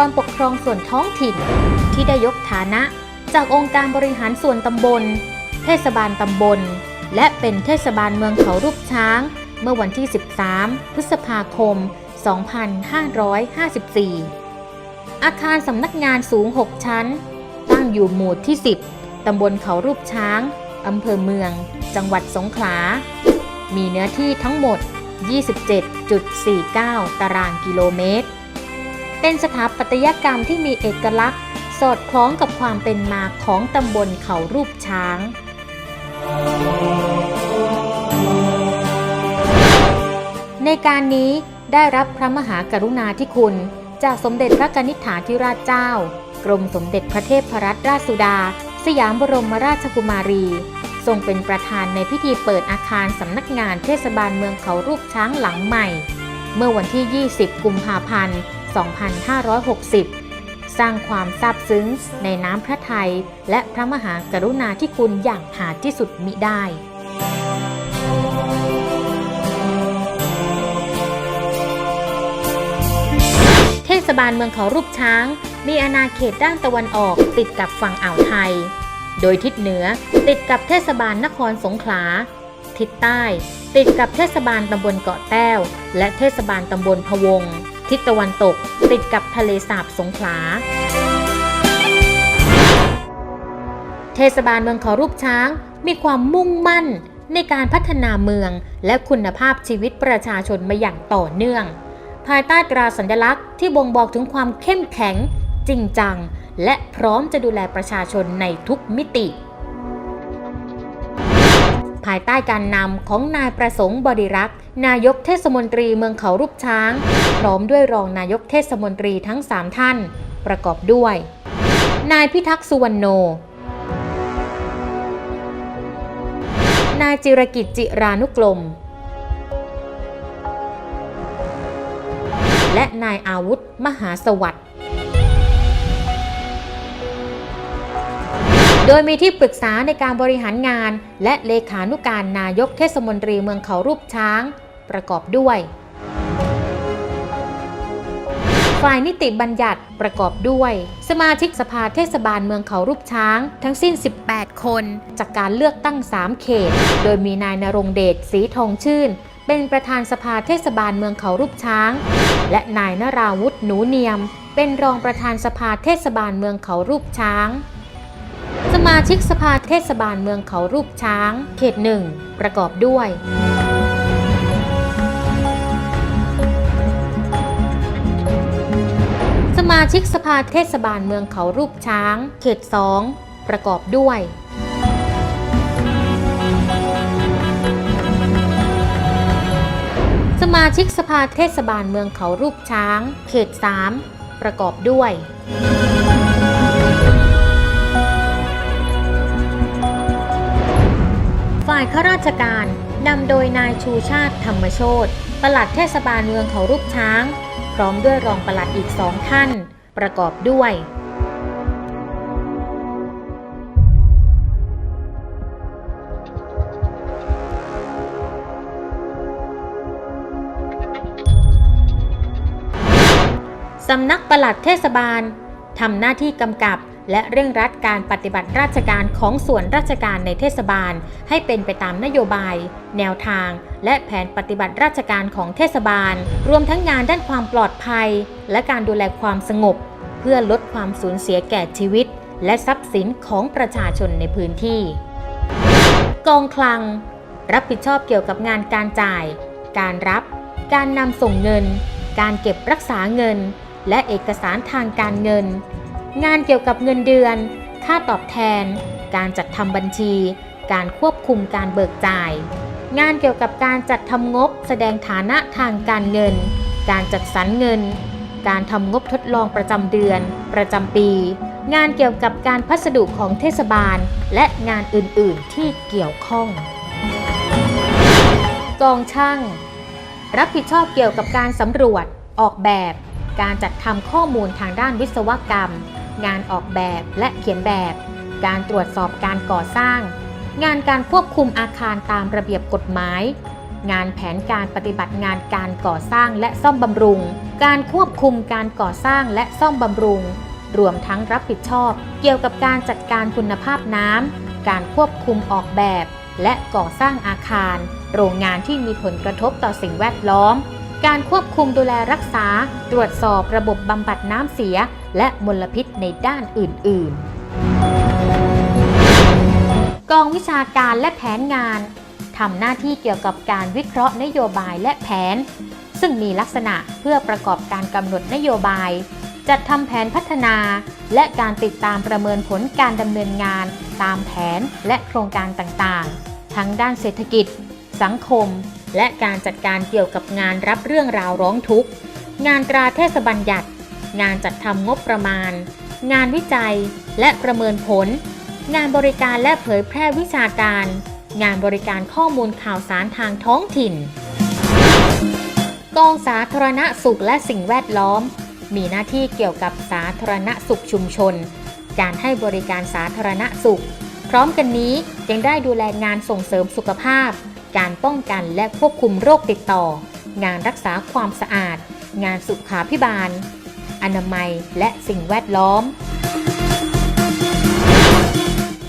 กรปกครองส่วนท้องถิ่น ที่ได้ยกฐานะจากองค์การบริหารส่วนตำบล เทศบาลตำบล และเป็นเทศบาลเมืองเขารูปช้าง เมื่อวันที่ 13 พฤษภาคม 2554 อาคารสำนักงานสูง 6 ชั้น ตั้งอยู่หมู่ที่ 10 ตำบลเขารูปช้าง อำเภอเมือง จังหวัดสงขลา มีเนื้อที่ทั้งหมด 27.49 ตารางกิโลเมตร เป็นสถาปัตยกรรมที่มีเอกลักษณ์ สอดคล้องกับความเป็นมาของตำบลเขารูปช้าง ในการนี้ได้รับพระมหากรุณาธิคุณ จากสมเด็จพระกนิษฐาธิราชเจ้า กรมสมเด็จพระเทพรัตนราชสุดา สยามบรมราชกุมารี ทรงเป็นประธานในพิธีเปิดอาคารสำนักงานเทศบาลเมืองเขารูปช้างหลังใหม่ เมื่อวันที่ 20 กุมภาพันธ์ 2560 สร้างความซาบซึ้งในน้ำพระทัยและพระมหากรุณาธิคุณอย่างหาที่สุดมิได้เทศบาลเมืองเขารูปช้าง มีอาณาเขตด้านตะวันออกติดกับฝั่งอ่าวไทย โดยทิศเหนือติดกับเทศบาลนครสงขลา ทิศใต้ติดกับเทศบาลตำบลเกาะแต้ว และเทศบาลตำบลพะวง ทิศตะวันตก ติดกับทะเลสาบสงขลา เทศบาลเมืองขารูปช้างมีความมุ่งมั่นในการพัฒนาเมืองและคุณภาพชีวิตประชาชนมาอย่างต่อเนื่อง ภายใต้ตราสัญลักษณ์ที่บ่งบอกถึงความเข้มแข็ง จริงจัง และพร้อมจะดูแลประชาชนในทุกมิติ ภายใต้การนำของนายประสงค์บริรักษ์ นายกเทศมนตรีเมืองเขารูปช้าง พร้อมด้วยรองนายกเทศมนตรีทั้ง 3 ท่าน ประกอบด้วย นายพิทักษ์สุวรรณโน นายจิรกิจจิรานุกรม และนายอาวุธมหาสวัสดิ์ โดยมีที่ปรึกษาในการบริหารงาน และเลขานุการนายกเทศมนตรีเมืองเขารูปช้าง ประกอบด้วย ฝ่ายนิติบัญญัติประกอบด้วย สมาชิกสภาเทศบาลเมืองเขารูปช้าง ทั้งสิ้น 18 คน จากการเลือกตั้ง 3 เขต โดยมีนายนรงเดชศรีทองชื่น เป็นประธานสภาเทศบาลเมืองเขารูปช้าง และนายนราวุฒิหนูเนียม เป็นรองประธานสภาเทศบาลเมืองเขารูปช้าง มาชิกสภาเทศบาลเมืองเขารูปช้าง เขตหนึ่งประกอบด้วย สมาชิกสภาเทศบาลเมืองเขารูปช้าง เขต2ประกอบด้วย สมาชิกสภาเทศบาลเมืองเขารูปช้าง เขต3ประกอบด้วยายข้าราชการนำโดยนายชูชาติธรรมโชตปลัดเทศบาลเมืองเขารูปช้าง พร้อมด้วยรองปลัดอีกสองท่าน ประกอบด้วย สำนักปลัดเทศบาลทำหน้าที่กำกับ และเร่งรัดการปฏิบัติราชการของส่วนราชการในเทศบาล ให้เป็นไปตามนโยบาย แนวทาง และแผนปฏิบัติราชการของเทศบาล รวมทั้งงานด้านความปลอดภัย และการดูแลความสงบ เพื่อลดความสูญเสียแก่ชีวิต และทรัพย์สินของประชาชนในพื้นที่ กองคลัง รับผิดชอบเกี่ยวกับงานการจ่าย การรับ การนำส่งเงิน การเก็บรักษาเงิน และเอกสารทางการเงิน งานเกี่ยวกับเงินเดือน ค่าตอบแทน การจัดทำบัญชี การควบคุมการเบิกจ่าย งานเกี่ยวกับการจัดทำงบ แสดงฐานะทางการเงิน การจัดสรรเงิน การทำงบทดลองประจำเดือน ประจำปี งานเกี่ยวกับการพัสดุของเทศบาล และงานอื่น ๆ ที่เกี่ยวข้อง กองช่าง รับผิดชอบเกี่ยวกับการสำรวจ ออกแบบการจัดทำข้อมูลทางด้านวิศวกรรม งานออกแบบและเขียนแบบ การตรวจสอบการก่อสร้าง งานการควบคุมอาคารตามระเบียบกฎหมาย งานแผนการปฏิบัติงานการก่อสร้างและซ่อมบำรุง การควบคุมการก่อสร้างและซ่อมบำรุง รวมทั้งรับผิดชอบ เกี่ยวกับการจัดการคุณภาพน้ำการควบคุมออกแบบ และก่อสร้างอาคาร โรงงานที่มีผลกระทบต่อสิ่งแวดล้อม การควบคุมดูแลรักษา ตรวจสอบระบบบำบัดน้ำเสีย และมลพิษในด้านอื่น ๆ กองวิชาการและแผนงานทำหน้าที่เกี่ยวกับการวิเคราะห์นโยบายและแผน ซึ่งมีลักษณะเพื่อประกอบการกำหนดนโยบาย จัดทำแผนพัฒนา และการติดตามประเมินผลการดำเนินงาน ตามแผนและโครงการต่างๆ ทั้งด้านเศรษฐกิจ สังคม และการจัดการเกี่ยวกับงานรับเรื่องราวร้องทุกข์ งานตราเทศบัญญัติ งานจัดทำงบประมาณ งานวิจัยและประเมินผล งานบริการและเผยแพร่วิชาการ งานบริการข้อมูลข่าวสารทางท้องถิ่น กองสาธารณสุขและสิ่งแวดล้อม มีหน้าที่เกี่ยวกับสาธารณสุขชุมชน การให้บริการสาธารณสุข พร้อมกันนี้ยังได้ดูแลงานส่งเสริมสุขภาพ การป้องกันและควบคุมโรคติดต่อ งานรักษาความสะอาด งานสุขาพิบาล อนามัยและสิ่งแวดล้อม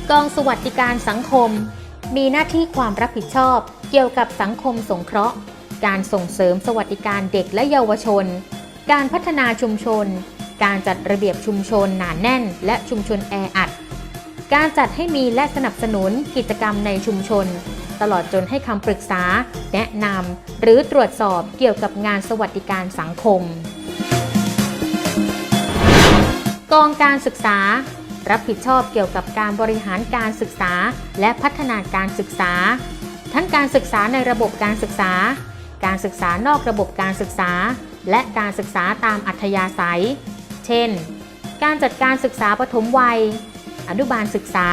กองสวัสดิการสังคม มีหน้าที่ความรับผิดชอบ เกี่ยวกับสังคมสงเคราะห์ การส่งเสริมสวัสดิการเด็กและเยาวชน การพัฒนาชุมชน การจัดระเบียบชุมชนหนาแน่น และชุมชนแออัดการจัดให้มีและสนับสนุนกิจกรรมในชุมชน ตลอดจนให้คำปรึกษา แนะนำหรือตรวจสอบเกี่ยวกับงานสวัสดิการสังคม กองการศึกษา รับผิดชอบเกี่ยวกับการบริหารการศึกษา และพัฒนาการศึกษา ทั้งการศึกษาในระบบการศึกษา การศึกษานอกระบบการศึกษา และการศึกษาตามอัธยาศัย เช่น การจัดการศึกษาปฐมวัย อนุบาลศึกษา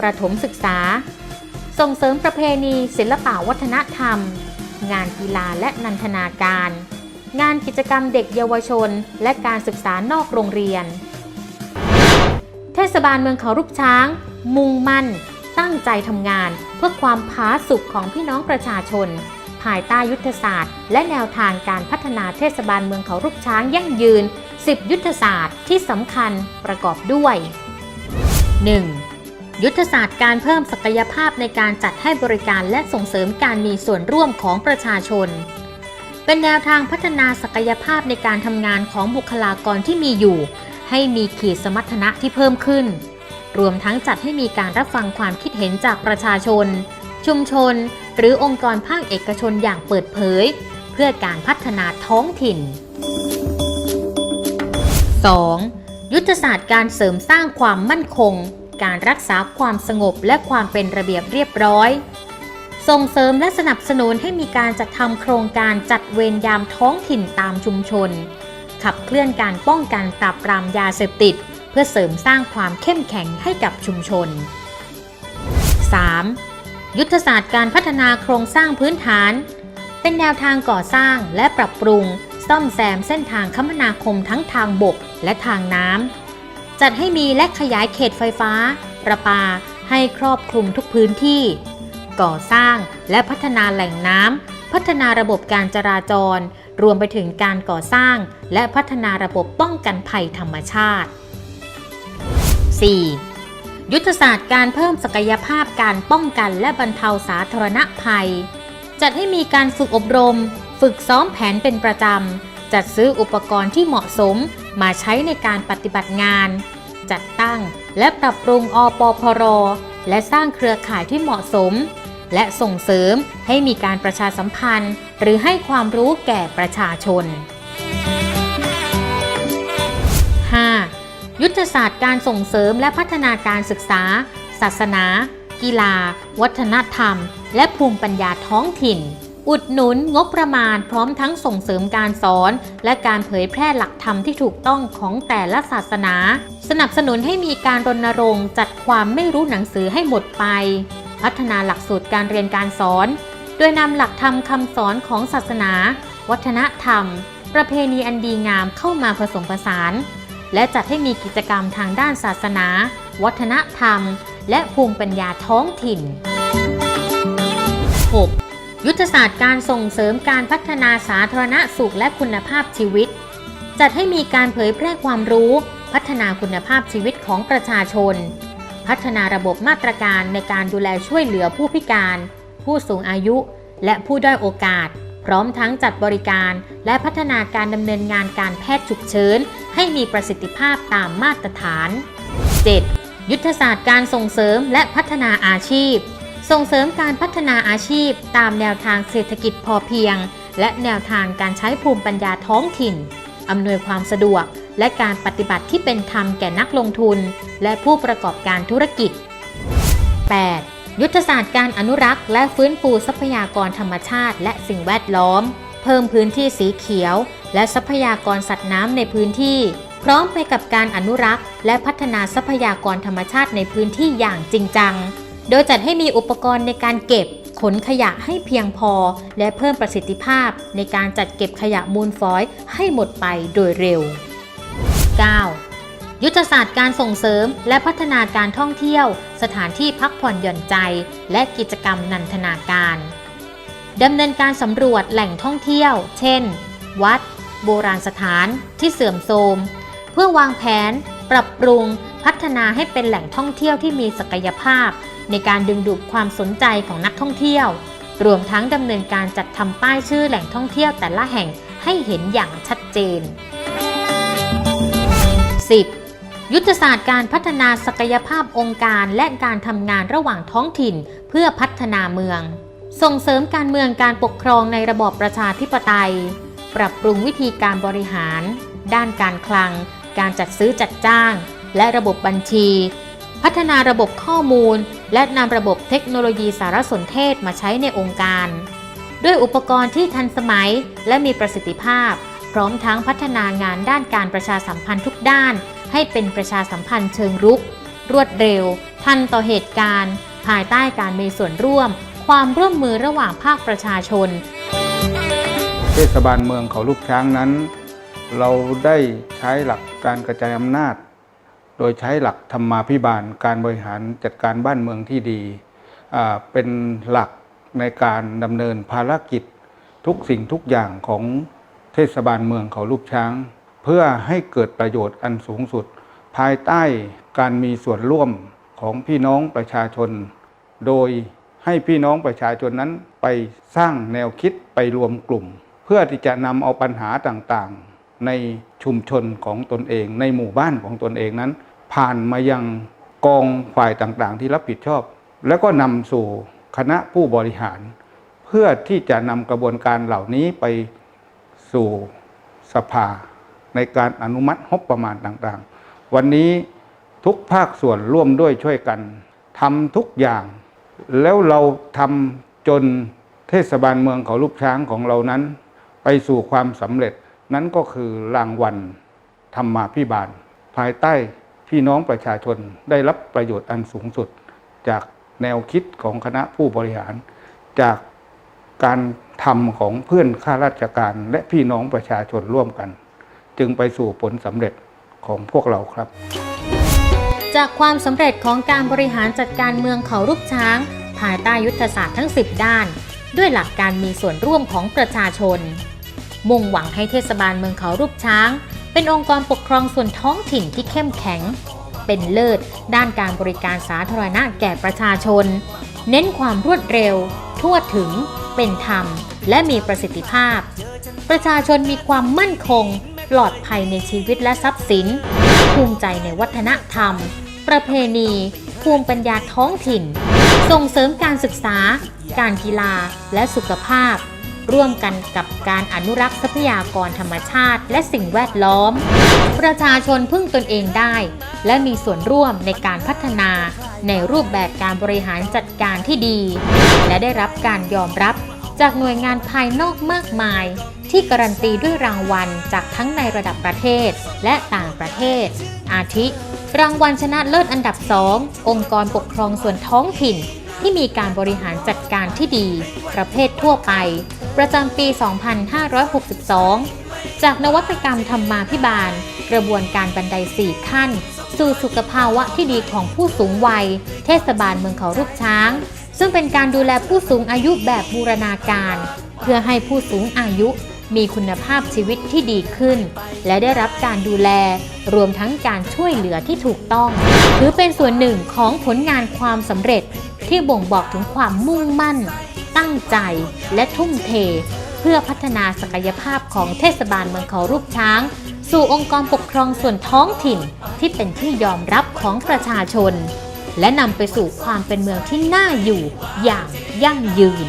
ประถมศึกษา ส่งเสริมประเพณีศิลปะวัฒนธรรม งานกีฬาและนันทนาการ งานกิจกรรมเด็กเยาวชน และการศึกษานอกโรงเรียน เทศบาลเมืองเขารูปช้าง มุ่งมั่น ตั้งใจทำงาน เพื่อความผาสุกของพี่น้องประชาชน ภายใต้ยุทธศาสตร์ และแนวทางการพัฒนาเทศบาลเมืองเขารูปช้างยั่งยืน 10 ยุทธศาสตร์ที่สำคัญประกอบด้วย 1. ยุทธศาสตร์การเพิ่มศักยภาพในการจัดให้บริการและส่งเสริมการมีส่วนร่วมของประชาชน เป็นแนวทางพัฒนาศักยภาพในการทำงานของบุคลากรที่มีอยู่ ให้มีขีดสมรรถนะที่เพิ่มขึ้น รวมทั้งจัดให้มีการรับฟังความคิดเห็นจากประชาชน ชุมชน หรือองค์กรภาคเอกชนอย่างเปิดเผย เพื่อการพัฒนาท้องถิ่น 2. ยุทธศาสตร์การเสริมสร้างความมั่นคง การรักษาความสงบและความเป็นระเบียบเรียบร้อย ส่งเสริมและสนับสนุนให้มีการจัดทำโครงการจัดเวรยามท้องถิ่นตามชุมชน ขับเคลื่อนการป้องกันปราบปรามยาเสพติด เพื่อเสริมสร้างความเข้มแข็งให้กับชุมชน 3. ยุทธศาสตร์การพัฒนาโครงสร้างพื้นฐาน เป็นแนวทางก่อสร้างและปรับปรุง ซ่อมแซมเส้นทางคมนาคมทั้งทางบกและทางน้ำ จัดให้มีและขยายเขตไฟฟ้า ประปาให้ครอบคลุมทุกพื้นที่ ก่อสร้างและพัฒนาแหล่งน้ำพัฒนาระบบการจราจร รวมไปถึงการก่อสร้าง และพัฒนาระบบป้องกันภัยธรรมชาติ 4. ยุทธศาสตร์การเพิ่มศักยภาพการป้องกันและบรรเทาสาธารณภัย จัดให้มีการฝึกอบรม ฝึกซ้อมแผนเป็นประจำ จัดซื้ออุปกรณ์ที่เหมาะสมมาใช้ในการปฏิบัติงาน จัดตั้ง และปรับปรุงอปพร และสร้างเครือข่ายที่เหมาะสม และส่งเสริมให้มีการประชาสัมพันธ์ หรือให้ความรู้แก่ประชาชน 5. ยุทธศาสตร์การส่งเสริมและพัฒนาการศึกษา ศาสนา กีฬา วัฒนธรรม และภูมิปัญญาท้องถิ่น อุดหนุนงบประมาณพร้อมทั้งส่งเสริมการสอน และการเผยแพร่หลักธรรมที่ถูกต้องของแต่ละศาสนา สนับสนุนให้มีการรณรงค์จัดความไม่รู้หนังสือให้หมดไป พัฒนาหลักสูตรการเรียนการสอน โดยนำหลักธรรมคำสอนของศาสนา วัฒนธรรม ประเพณีอันดีงามเข้ามาผสมผสาน และจัดให้มีกิจกรรมทางด้านศาสนา วัฒนธรรม และภูมิปัญญาท้องถิ่น 6. ยุทธศาสตร์การส่งเสริมการพัฒนาสาธารณสุขและคุณภาพชีวิต จัดให้มีการเผยแพร่ความรู้ พัฒนาคุณภาพชีวิตของประชาชน พัฒนาระบบมาตรการในการดูแลช่วยเหลือผู้พิการ ผู้สูงอายุ และผู้ด้อยโอกาส พร้อมทั้งจัดบริการและพัฒนาการดำเนินงานการแพทย์ฉุกเฉินให้มีประสิทธิภาพตามมาตรฐาน 7. ยุทธศาสตร์การส่งเสริมและพัฒนาอาชีพ ส่งเสริมการพัฒนาอาชีพตามแนวทางเศรษฐกิจพอเพียง และแนวทางการใช้ภูมิปัญญาท้องถิ่น อำนวยความสะดวก และการปฏิบัติที่เป็นธรรมแก่นักลงทุน และผู้ประกอบการธุรกิจ 8. ยุทธศาสตร์การอนุรักษ์ และฟื้นฟูทรัพยากรธรรมชาติ และสิ่งแวดล้อม เพิ่มพื้นที่สีเขียว และทรัพยากรสัตว์น้ำในพื้นที่ พร้อมไปกับการอนุรักษ์ และพัฒนาทรัพยากรธรรมชาติในพื้นที่อย่างจริงจัง โดยจัดให้มีอุปกรณ์ในการเก็บขนขยะให้เพียงพอ และเพิ่มประสิทธิภาพในการจัดเก็บขยะมูลฝอยให้หมดไปโดยเร็ว 9. ยุทธศาสตร์การส่งเสริมและพัฒนาการท่องเที่ยว สถานที่พักผ่อนหย่อนใจ และกิจกรรมนันทนาการดำเนินการสำรวจแหล่งท่องเที่ยว เช่น วัด โบราณสถาน ที่เสื่อมโทรม เพื่อวางแผน ปรับปรุง พัฒนาให้เป็นแหล่งท่องเที่ยวที่มีศักยภาพ ในการดึงดูดความสนใจของนักท่องเที่ยว รวมทั้งดำเนินการจัดทำป้ายชื่อแหล่งท่องเที่ยวแต่ละแห่งให้เห็นอย่างชัดเจน 10. ยุทธศาสตร์การพัฒนาศักยภาพองค์การและการทำงานระหว่างท้องถิ่นเพื่อพัฒนาเมือง ส่งเสริมการเมืองการปกครองในระบอบประชาธิปไตย ปรับปรุงวิธีการบริหาร ด้านการคลัง การจัดซื้อจัดจ้าง และระบบบัญชี พัฒนาระบบข้อมูล และนำระบบเทคโนโลยีสารสนเทศมาใช้ในองค์การ ด้วยอุปกรณ์ที่ทันสมัยและมีประสิทธิภาพ พร้อมทั้งพัฒนางานด้านการประชาสัมพันธ์ทุกด้าน ให้เป็นประชาสัมพันธ์เชิงรุก รวดเร็ว ทันต่อเหตุการณ์ ภายใต้การมีส่วนร่วม ความร่วมมือระหว่างภาคประชาชน เทศบาลเมืองเขาลูกช้างนั้น เราได้ใช้หลักการกระจายอำนาจ ดยใช้หลักธรรมาภิบาลการบริหารจัดการบ้านเมืองที่ดี เป็นหลักในการดำเนินภารกิจทุกสิ่งทุกอย่างของเทศบาลเมืองเขาลูกช้าง เพื่อให้เกิดประโยชน์อันสูงสุด ภายใต้การมีส่วนร่วมของพี่น้องประชาชน โดยให้พี่น้องประชาชนนั้นไปสร้างแนวคิดไปรวมกลุ่ม เพื่อที่จะนำเอาปัญหาต่างๆ ในชุมชนของตนเอง ในหมู่บ้านของตนเองนั้น ผ่านมายังกองฝ่ายต่างๆ ที่รับผิดชอบ แล้วก็นำสู่คณะผู้บริหาร เพื่อที่จะนำกระบวนการเหล่านี้ไปสู่สภา ในการอนุมัติงบประมาณต่างๆ วันนี้ทุกภาคส่วนร่วมด้วยช่วยกันทำทุกอย่าง แล้วเราทำจนเทศบาลเมืองเขาลูกช้างของเรานั้น ไปสู่ความสำเร็จนั้นก็คือรางวัลธรรมาพิบาล ภายใต้ พี่น้องประชาชนได้รับประโยชน์อันสูงสุด จากแนวคิดของคณะผู้บริหาร จากการทำของเพื่อนข้าราชการและพี่น้องประชาชนร่วมกัน จึงไปสู่ผลสำเร็จของพวกเราครับ จากความสำเร็จของการบริหารจัดการเมืองเขารูปช้าง ภายใต้ยุทธศาสตร์ทั้ง 10 ด้าน ด้วยหลักการมีส่วนร่วมของประชาชน มุ่งหวังให้เทศบาลเมืองเขารูปช้าง เป็นองค์กรปกครองส่วนท้องถิ่นที่เข้มแข็ง เป็นเลิศด้านการบริการสาธารณะแก่ประชาชน เน้นความรวดเร็ว ทั่วถึง เป็นธรรม และมีประสิทธิภาพ ประชาชนมีความมั่นคง ปลอดภัยในชีวิตและทรัพย์สิน ภูมิใจในวัฒนธรรม ประเพณี ภูมิปัญญาท้องถิ่น ส่งเสริมการศึกษา การกีฬา และสุขภาพ ร่วมกันกับการอนุรักษ์ทรัพยากรธรรมชาติ และสิ่งแวดล้อม ประชาชนพึ่งตนเองได้ และมีส่วนร่วมในการพัฒนา ในรูปแบบการบริหารจัดการที่ดี และได้รับการยอมรับจากหน่วยงานภายนอกมากมาย ที่การันตีด้วยรางวัลจากทั้งในระดับประเทศและต่างประเทศ อาทิ รางวัลชนะเลิศอันดับ 2 องค์กรปกครองส่วนท้องถิ่น ที่มีการบริหารจัดการที่ดี ประเภททั่วไป ประจำปี 2562 จากนวัตกรรมธรรมาพิบาล กระบวนการบันได 4 ขั้น สู่สุขภาวะที่ดีของผู้สูงวัย เทศบาลเมืองเขารูปช้าง ซึ่งเป็นการดูแลผู้สูงอายุแบบบูรณาการ เพื่อให้ผู้สูงอายุมีคุณภาพชีวิตที่ดีขึ้น และได้รับการดูแล รวมทั้งการช่วยเหลือที่ถูกต้อง ถือเป็นส่วนหนึ่งของผลงานความสำเร็จที่บ่งบอกถึงความมุ่งมั่น ตั้งใจและทุ่มเท เพื่อพัฒนาศักยภาพของเทศบาลเมืองเขารูปช้าง สู่องค์กรปกครองส่วนท้องถิ่นที่เป็นที่ยอมรับของประชาชน และนำไปสู่ความเป็นเมืองที่น่าอยู่อย่างยั่งยืน